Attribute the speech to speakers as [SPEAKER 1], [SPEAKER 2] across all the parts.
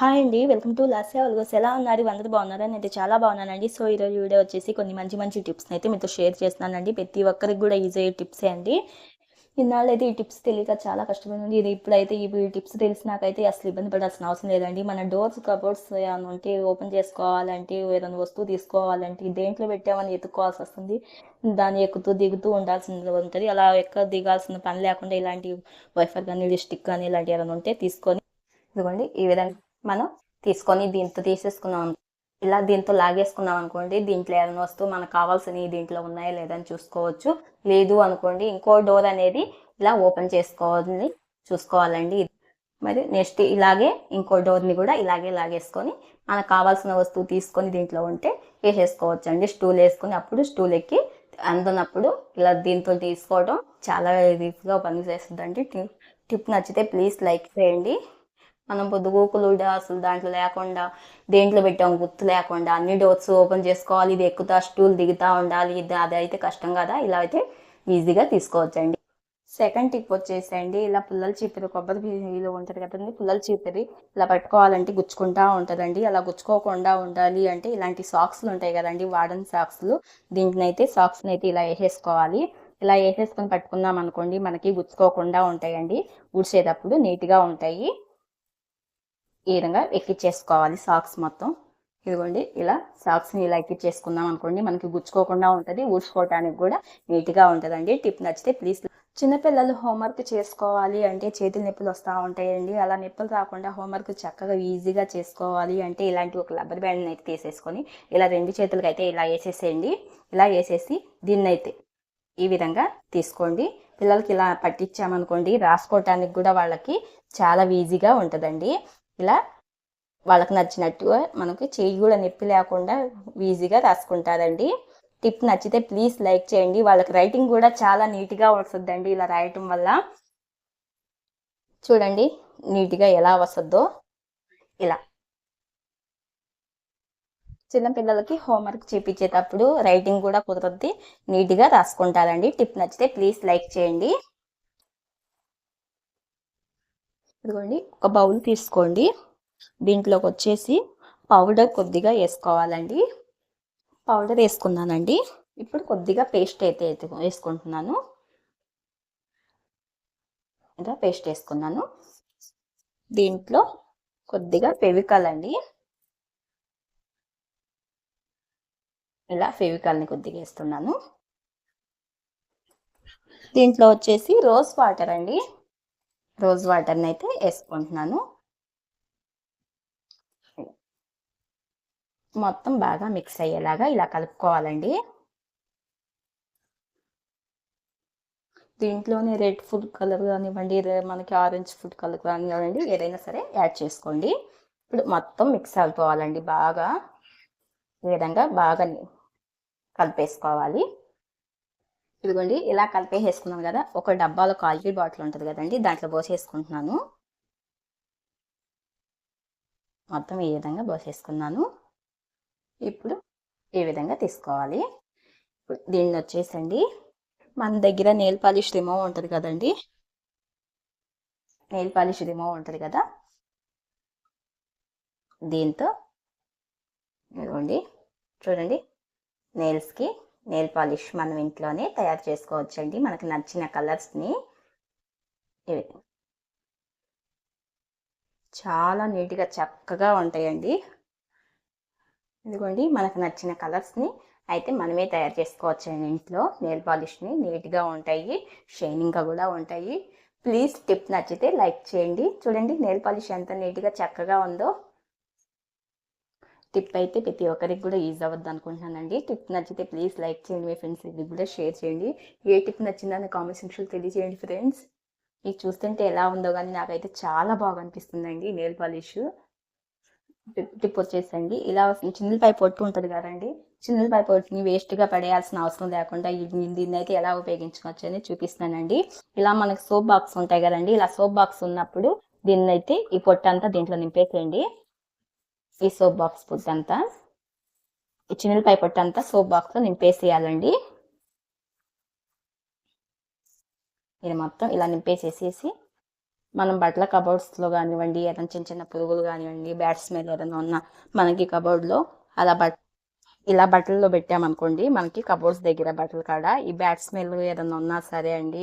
[SPEAKER 1] Hi అండి. Welcome to Lasya. వెల్గోస్ ఎలా ఉన్నారు? అందరూ బాగున్నారా? నేను చాలా బాగున్నానండి. సో ఈరోజు వీడియో వచ్చేసి కొన్ని మంచి మంచి టిప్స్ని అయితే మీతో షేర్ చేస్తున్నానండి. ప్రతి ఒక్కరికి కూడా ఈజీ అయ్యే టిప్సే అండి. ఇన్నాళ్ళు అయితే ఈ టిప్స్ తెలియక చాలా కష్టమైంది ఇది ఇప్పుడైతే ఈ టిప్స్ తెలిసినాకైతే అసలు ఇబ్బంది పడాల్సిన అవసరం లేదండి. మన డోర్స్ కబోర్డ్స్ ఏమైనా ఉంటే ఓపెన్ చేసుకోవాలంటే ఏదైనా వస్తువు తీసుకోవాలంటే దేంట్లో పెట్టామని ఎత్తుకోవాల్సి వస్తుంది. దాన్ని ఎక్కుతూ దిగుతూ ఉండాల్సింది ఉంటుంది. అలా ఎక్క దిగాల్సిన పని లేకుండా ఇలాంటి వైఫర్ కానీ లిస్టిక్ కానీ ఇలాంటి ఏమైనా ఉంటే తీసుకొని ఇదిగోండి. ఈ విధంగా మనం తీసుకొని దీంతో తీసేసుకున్నాం ఇలా దీంతో లాగేసుకున్నాం అనుకోండి దీంట్లో ఏదైనా వస్తువు మనకు కావాల్సినవి దీంట్లో ఉన్నాయా లేదని చూసుకోవచ్చు. లేదు అనుకోండి ఇంకో డోర్ అనేది ఇలా ఓపెన్ చేసుకోవాలని చూసుకోవాలండి మరి నెక్స్ట్ ఇలాగే ఇంకో డోర్ని కూడా ఇలాగే లాగేసుకొని మనకు కావాల్సిన వస్తువు తీసుకొని దీంట్లో ఉంటే వేసేసుకోవచ్చు అండి స్టూల్ వేసుకొని అప్పుడు స్టూల్ ఎక్కి అందనప్పుడు ఇలా దీంతో తీసుకోవడం చాలా రీఫ్గా పనిచేస్తుందండి. టిప్ నచ్చితే ప్లీజ్ లైక్ చేయండి. మనం పొద్దుగూకులు అసలు దాంట్లో లేకుండా దేంట్లో పెట్టాం గుర్తు లేకుండా అన్ని డోర్స్ ఓపెన్ చేసుకోవాలి ఇది ఎక్కుతా స్టూల్ దిగుతా ఉండాలి ఇది అది అయితే కష్టం కదా ఇలా అయితే ఈజీగా తీసుకోవచ్చండి. సెకండ్ టిప్ వచ్చేసండి ఇలా పుల్లల చీపిరి కొబ్బరి పీలు ఉంటుంది కదండి పుల్లల చీపిరి ఇలా పట్టుకోవాలంటే గుచ్చుకుంటా ఉంటుందండి అలా గుచ్చుకోకుండా ఉండాలి అంటే ఇలాంటి సాక్స్లు ఉంటాయి కదండి వాడన్ సాక్స్లు దీంట్లో అయితే సాక్స్ని అయితే ఇలా వేసేసుకోవాలి. ఇలా వేసేసుకొని పట్టుకున్నాం అనుకోండి మనకి గుచ్చుకోకుండా ఉంటాయండి గుడిచేటప్పుడు నీట్గా ఉంటాయి. ఈ విధంగా ఎక్కిచ్చేసుకోవాలి సాక్స్ మొత్తం. ఇదిగోండి ఇలా సాక్స్ని ఇలా ఎక్కిచ్చేసుకుందాం అనుకోండి. మనకి గుచ్చుకోకుండా ఉంటుంది ఊడ్చుకోవడానికి కూడా నీట్గా ఉంటుందండి. టిప్ నచ్చితే ప్లీజ్. చిన్నపిల్లలు హోంవర్క్ చేసుకోవాలి అంటే చేతులు నొప్పులు వస్తూ ఉంటాయండి. అలా నొప్పులు రాకుండా హోంవర్క్ చక్కగా ఈజీగా చేసుకోవాలి అంటే ఇలాంటి ఒక రబ్బర్ బ్యాండ్ని అయితే తీసేసుకొని ఇలా రెండు చేతులకి అయితే ఇలా వేసేసేయండి. ఇలా వేసేసి దీన్ని అయితే ఈ విధంగా తీసుకోండి. పిల్లలకి ఇలా పట్టించామనుకోండి రాసుకోవటానికి కూడా వాళ్ళకి చాలా ఈజీగా ఉంటుందండి. ఇలా వాళ్ళకి నచ్చినట్టుగా మనకి చేయి కూడా నొప్పి లేకుండా ఈజీగా రాసుకుంటారండి. టిప్ నచ్చితే ప్లీజ్ లైక్ చేయండి. వాళ్ళకి రైటింగ్ కూడా చాలా నీట్గా వస్తుందండి ఇలా రాయటం వల్ల. చూడండి నీట్గా ఎలా వస్తుందో. ఇలా. చిన్నపిల్లలకి హోంవర్క్ చేపించేటప్పుడు రైటింగ్ కూడా కుదరద్ది. నీట్గా రాసుకుంటారండి. టిప్ నచ్చితే ప్లీజ్ లైక్ చేయండి. ఇదిగోండి ఒక బౌల్ తీసుకోండి. దీంట్లోకి వచ్చేసి పౌడర్ కొద్దిగా వేసుకోవాలండి. పౌడర్ వేసుకున్నానండి. ఇప్పుడు కొద్దిగా పేస్ట్ అయితే వేసుకుంటున్నాను. ఇలా పేస్ట్ వేసుకున్నాను. దీంట్లో కొద్దిగా ఫెవికాల్ అండి ఇలా ఫెవికాల్ని కొద్దిగా వేస్తున్నాను. దీంట్లో వచ్చేసి రోజ్ వాటర్ అండి. రోజ్ వాటర్ని అయితే వేసుకుంటున్నాను. మొత్తం బాగా మిక్స్ అయ్యేలాగా ఇలా కలుపుకోవాలండి. దీంట్లోనే రెడ్ ఫుడ్ కలర్ కానివ్వండి మనకి ఆరెంజ్ ఫుడ్ కలర్ కానివ్వండి ఏదైనా సరే యాడ్ చేసుకోండి. ఇప్పుడు మొత్తం మిక్స్ అయిపోవాలండి బాగా. ఈ విధంగా బాగా కలిపేసుకోవాలి. ఇదిగోండి ఇలా కలిపేసేసుకున్నాను కదా. ఒక డబ్బాలో క్వాలిటీ బాటిల్ ఉంటుంది కదండి దాంట్లో పోసేసుకుంటున్నాను. మొత్తం ఈ విధంగా పోసేసుకున్నాను. ఇప్పుడు ఈ విధంగా తీసుకోవాలి. ఇప్పుడు దీన్ని వచ్చేసండి. మన దగ్గర నెయిల్ పాలిష్ రిమూవ్ ఉంటుంది కదండి. నెయిల్ పాలిష్ రిమూవ్ ఉంటుంది కదా. దీంతో ఇదిగోండి చూడండి నెయిల్స్కి నెయిల్ పాలిష్ మనం ఇంట్లోనే తయారు చేసుకోవచ్చండి. మనకు నచ్చిన కలర్స్ని ఇవి. చాలా నీట్గా చక్కగా ఉంటాయండి. ఇదిగోండి మనకు నచ్చిన కలర్స్ని అయితే మనమే తయారు చేసుకోవచ్చు ఇంట్లో. నెయిల్ పాలిష్ని నీట్గా ఉంటాయి షైనింగ్గా కూడా ఉంటాయి. ప్లీజ్ టిప్ నచ్చితే లైక్ చేయండి. చూడండి నెయిల్ పాలిష్ ఎంత నీట్గా చక్కగా ఉందో. టిప్ అయితే ప్రతి ఒక్కరికి కూడా యూజ్ అవ్వద్దు అనుకుంటున్నానండి. టిప్ నచ్చితే ప్లీజ్ లైక్ చేయండి మీ ఫ్రెండ్స్ ఇది కూడా షేర్ చేయండి. ఏ టిప్ నచ్చిందని కామెంట్ సెక్షన్లో తెలియజేయండి ఫ్రెండ్స్. ఇది చూస్తుంటే ఎలా ఉందో కానీ నాకైతే చాలా బాగా అనిపిస్తుందండి నెయిల్ పాలిష్. టిప్ వచ్చేసండి. ఇలా చిన్నపై పొట్టు ఉంటుంది కదండి. చిన్నపై పొట్టుని వేస్ట్గా పడేయాల్సిన అవసరం లేకుండా దీన్ని అయితే ఎలా ఉపయోగించుకోవచ్చు అని చూపిస్తానండి ఇలా మనకు సోప్ బాక్స్ ఉంటాయి కదండి. ఇలా సోప్ బాక్స్ ఉన్నప్పుడు దీన్ని అయితే ఈ పొట్టు అంతా దీంట్లో నింపేసేయండి. ఈ సోప్ బాక్స్ పొట్టు అంతా ఈ చిన్నపై పొట్టు అంతా సోప్ బాక్స్లో నింపేసేయాలండి. ఇది మొత్తం ఇలా నింపేసేసేసి మనం బట్టల కబోర్డ్స్లో కానివ్వండి ఏదైనా చిన్న చిన్న పురుగులు కానివ్వండి బ్యాడ్ స్మెల్ ఏదైనా ఉన్నా మనకి కబోర్డ్లో అలా బట్ ఇలా బట్టల్లో పెట్టామనుకోండి మనకి కబోర్డ్స్ దగ్గర బట్టల కాడ ఈ బ్యాడ్ స్మెల్ ఏదైనా ఉన్నా సరే అండి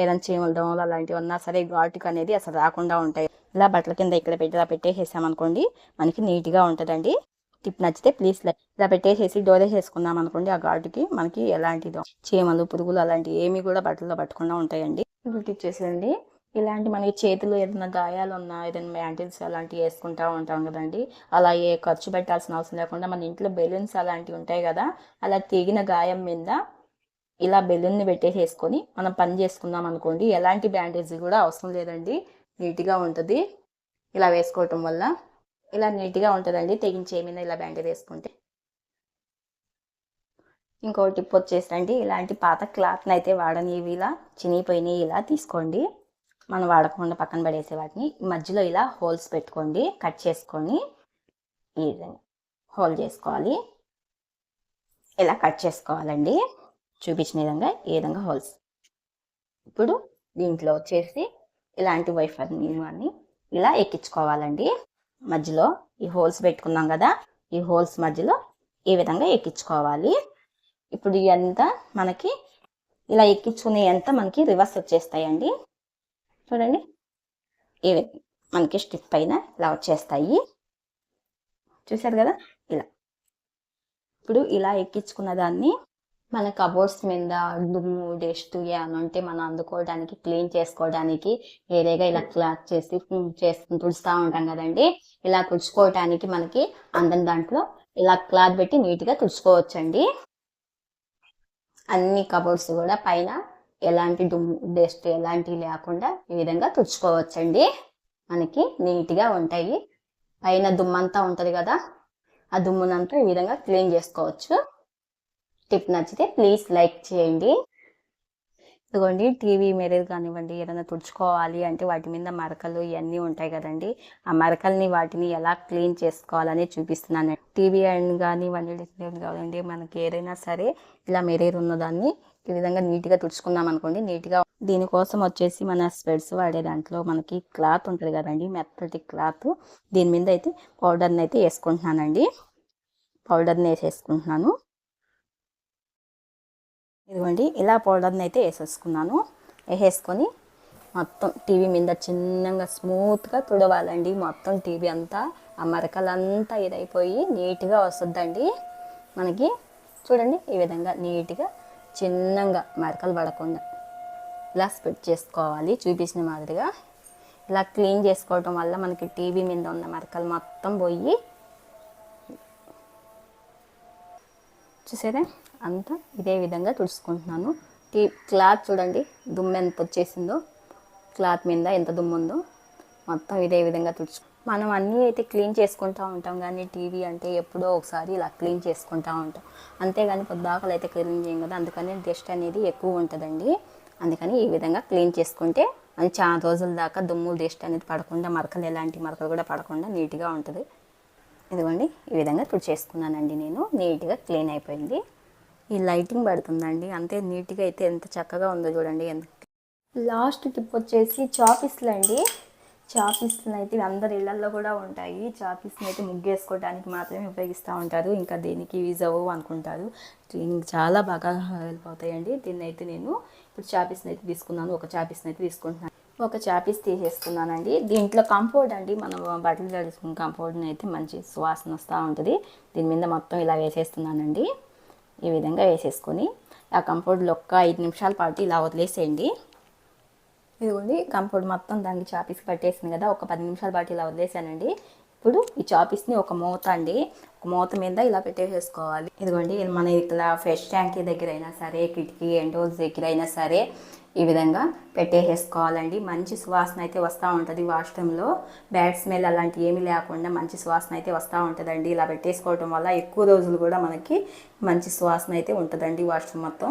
[SPEAKER 1] ఏదైనా చీమలు దోమలు అలాంటివి ఉన్నా సరే ఘాటుకు అనేది అసలు రాకుండా ఉంటాయి. ఇలా బట్టల కింద ఇక్కడ పెట్టి ఇలా పెట్టేసేసామనుకోండి మనకి నీట్గా ఉంటుందండి. టిప్ నచ్చితే ప్లీజ్ ఇలా పెట్టేసేసి డోరే వేసేసుకున్నాం అనుకోండి ఆ ఘాటుకి మనకి ఎలాంటి చీమలు పురుగులు అలాంటివి ఏమి కూడా బట్టల్లో పట్టకుండా ఉంటాయండి. ఇప్పుడు టిప్ చేసేయండి ఇలాంటి మనకి చేతులు ఏదైనా గాయాలు ఉన్నా ఏదైనా బ్యాండిల్స్ అలాంటివి వేసుకుంటా ఉంటాం కదండి. అలా ఏ ఖర్చు పెట్టాల్సిన అవసరం లేకుండా మన ఇంట్లో బెలూన్స్ అలాంటివి ఉంటాయి కదా అలా తెగిన గాయం మీద ఇలా బెలూన్ని పెట్టేసేసుకొని మనం పని చేసుకుందాం అనుకోండి. ఎలాంటి బ్యాండేజ్ కూడా అవసరం లేదండి. నీట్గా ఉంటుంది. ఇలా వేసుకోవటం వల్ల ఇలా నీట్గా ఉంటుందండి. తెగించే మీద ఇలా బ్యాండేజ్ వేసుకుంటే. ఇంకో టిప్ వచ్చేసండి ఇలాంటి పాత క్లాత్ని అయితే వాడని ఇలా చినిగిపోయినాయి ఇలా తీసుకోండి. మనం వాడకుండా పక్కన పడేసే వాటిని మధ్యలో ఇలా హోల్స్ పెట్టుకోండి. కట్ చేసుకొని ఈ విధంగా హోల్ చేసుకోవాలి. ఇలా కట్ చేసుకోవాలండి. చూపించిన విధంగా ఈ విధంగా హోల్స్. ఇప్పుడు దీంట్లో వచ్చేసి ఇలాంటి వైఫర్ అని ఇలా ఎక్కించుకోవాలండి. మధ్యలో ఈ హోల్స్ పెట్టుకున్నాం కదా ఈ హోల్స్ మధ్యలో ఈ విధంగా ఎక్కించుకోవాలి. ఇప్పుడు ఇదంతా మనకి ఇలా ఎక్కించుకునే అంతా మనకి రివర్స్ వచ్చేస్తాయండి. చూడండి. ఇవి మనకి స్టిప్ పైన ఇలా వచ్చేస్తాయి చూసారు కదా? ఇలా. ఇప్పుడు ఇలా ఎక్కించుకున్న దాన్ని మన కబోర్డ్స్ మీద దుమ్ము డస్ట్ ఏమైనా ఉంటే మనం అందుకోవడానికి క్లీన్ చేసుకోవడానికి వేరేగా ఇలా క్లాత్ చేసి చేసుకుని తుడుస్తూ ఉంటాం కదండి. ఇలా తుడుచుకోవడానికి మనకి అందరి దాంట్లో ఇలా క్లాత్ పెట్టి నీట్గా తుడుచుకోవచ్చండి. అన్ని కబోర్డ్స్ కూడా పైన ఎలాంటి దుమ్ము డస్ట్ ఎలాంటివి లేకుండా ఈ విధంగా తుడుచుకోవచ్చండి. మనకి నీట్గా ఉంటాయి. పైన దుమ్మంతా ఉంటుంది కదా ఆ దుమ్మునంతా ఈ విధంగా క్లీన్ చేసుకోవచ్చు. టిప్ నచ్చితే ప్లీజ్ లైక్ చేయండి. ఇదిగోండి టీవీ మీద కానివ్వండి ఏదైనా తుడుచుకోవాలి అంటే వాటి మీద మరకలు ఇవన్నీ ఉంటాయి కదండి. ఆ మరకల్ని వాటిని ఎలా క్లీన్ చేసుకోవాలని చూపిస్తున్నాను. టీవీ అండ్ కానివ్వండి కావాలండి మనకి ఏదైనా సరే ఇలా మెరేర్ ఉన్నదాన్ని ఈ విధంగా నీట్గా తుడుచుకున్నాం అనుకోండి నీట్గా దీనికోసం వచ్చేసి మన స్పెడ్స్ వాడే దాంట్లో మనకి క్లాత్ ఉంటుంది కదండి మెత్తటి క్లాత్. దీని మీద అయితే పౌడర్ని అయితే వేసుకుంటున్నానండి. పౌడర్ని వేసేసుకుంటున్నాను. ఇదిగోండి ఇలా పౌడర్ని అయితే వేసేసుకున్నాను. వేసేసుకొని మొత్తం టీవీ మీద చిన్నగా స్మూత్గా తుడవాలండి. మొత్తం టీవీ అంతా ఆ మరకలంతా ఇదైపోయి నీట్గా వస్తుందండి. మనకి చూడండి ఈ విధంగా నీట్గా చిన్నగా మరకలు పడకుండా ఇలా స్ప్రెడ్ చేసుకోవాలి చూపించిన మాదిరిగా. ఇలా క్లీన్ చేసుకోవటం వల్ల మనకి టీవీ మీద ఉన్న మరకలు మొత్తం పోయి చూసారా? అంతా ఇదే విధంగా తుడుచుకుంటున్నాను. టీ క్లాత్ చూడండి దుమ్ము ఎంత వచ్చేసిందో. క్లాత్ మీద ఎంత దుమ్ము ఉందో మొత్తం ఇదే విధంగా తుడుచు మనం అన్నీ అయితే క్లీన్ చేసుకుంటూ ఉంటాం. కానీ టీవీ అంటే ఎప్పుడో ఒకసారి ఇలా క్లీన్ చేసుకుంటూ ఉంటాం. అంతేగాని పొద్దాకలు అయితే క్లీన్ చేయం కదా. అందుకని డస్ట్ అనేది ఎక్కువ ఉంటుందండి. అందుకని ఈ విధంగా క్లీన్ చేసుకుంటే అది చాలా రోజుల దాకా దుమ్ము డస్ట్ అనేది పడకుండా మరకలు ఎలాంటి మరకలు కూడా పడకుండా నీట్గా ఉంటుంది. ఇదిగోండి ఈ విధంగా ఇప్పుడు చేసుకున్నానండి నేను. నీట్గా క్లీన్ అయిపోయింది. ఈ లైటింగ్ పడుతుందండి. అంతే నీట్గా అయితే ఎంత చక్కగా ఉందో చూడండి. ఎంత లాస్ట్ టిప్ వచ్చేసి చాపిస్లు అండి చాపీస్లు అయితే అందరి ఇళ్ళలో కూడా ఉంటాయి. చాపీస్ని అయితే ముగ్గేసుకోవడానికి మాత్రమే ఉపయోగిస్తూ ఉంటారు. ఇంకా దేనికి యూజ్ అవ్వవు అనుకుంటారు. క్లీనింగ్ చాలా బాగా హెల్ప్ అవుతాయండి. దీన్ని అయితే నేను ఇప్పుడు చాపీస్ని అయితే తీసుకున్నాను. ఒక చాపీస్ని అయితే తీసుకుంటున్నాను. ఒక చాపీస్ తీసేసుకున్నానండి. దీంట్లో కంఫర్ట్ అండి. మనం బట్టలు తడుచుకున్న కంఫర్ట్ని అయితే మంచి సువాసన వస్తూ ఉంటుంది. దీని మీద మొత్తం ఇలా వేసేస్తున్నానండి. ఈ విధంగా వేసేసుకొని ఆ కంఫర్ట్లో ఒక్క ఐదు నిమిషాల పాటు ఇలా వదిలేసేయండి. ఇదిగోండి కంపౌండ్ మొత్తం దానికి చాపీస్ పట్టేసింది కదా ఒక పది నిమిషాల పాటు ఇలా వదిలేసానండి. ఇప్పుడు ఈ చాపీస్ని ఒక మూత అండి ఒక మూత మీద ఇలా పెట్టేసేసుకోవాలి. ఇదిగోండి మన ఇట్లా ఫ్రెష్ ట్యాంక్ దగ్గర అయినా సరే కిటికీ ఎండోస్ దగ్గర అయినా సరే ఈ విధంగా పెట్టేసేసుకోవాలండి. మంచి సువాసన అయితే వస్తూ ఉంటుంది వాష్రూమ్లో బ్యాడ్ స్మెల్ అలాంటివి ఏమీ లేకుండా మంచి సువాసన అయితే వస్తూ ఉంటుందండి. ఇలా పెట్టేసుకోవటం వల్ల ఎక్కువ రోజులు కూడా మనకి మంచి సువాసన అయితే ఉంటుందండి వాష్రూమ్ మొత్తం.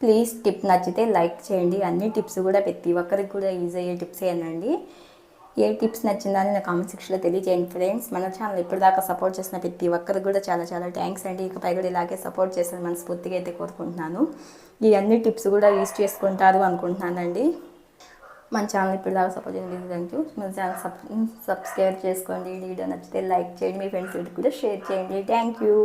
[SPEAKER 1] ప్లీజ్ టిప్ నచ్చితే లైక్ చేయండి. అన్ని టిప్స్ కూడా ప్రతి ఒక్కరికి కూడా యూజ్ అయ్యే టిప్స్ ఏనండి. ఏ టిప్స్ నచ్చిందని నా కామెంట్ సెక్షన్లో తెలియజేయండి ఫ్రెండ్స్. మన ఛానల్ ఇప్పటిదాకా సపోర్ట్ చేసిన ప్రతి ఒక్కరికి కూడా చాలా చాలా థ్యాంక్స్ అండి. ఇకపై కూడా ఇలాగే సపోర్ట్ చేసిన మనస్ఫూర్తిగా అయితే కోరుకుంటున్నాను. ఈ అన్ని టిప్స్ కూడా యూజ్ చేసుకుంటారు అనుకుంటున్నానండి. మన ఛానల్ ఇప్పటిదాకా సపోర్ట్ చేయండి థ్యాంక్ యూ మన ఛానల్ సబ్ సబ్స్క్రైబ్ చేసుకోండి. వీడియో నచ్చితే లైక్ చేయండి. మీ ఫ్రెండ్స్ కూడా షేర్ చేయండి. Thank you.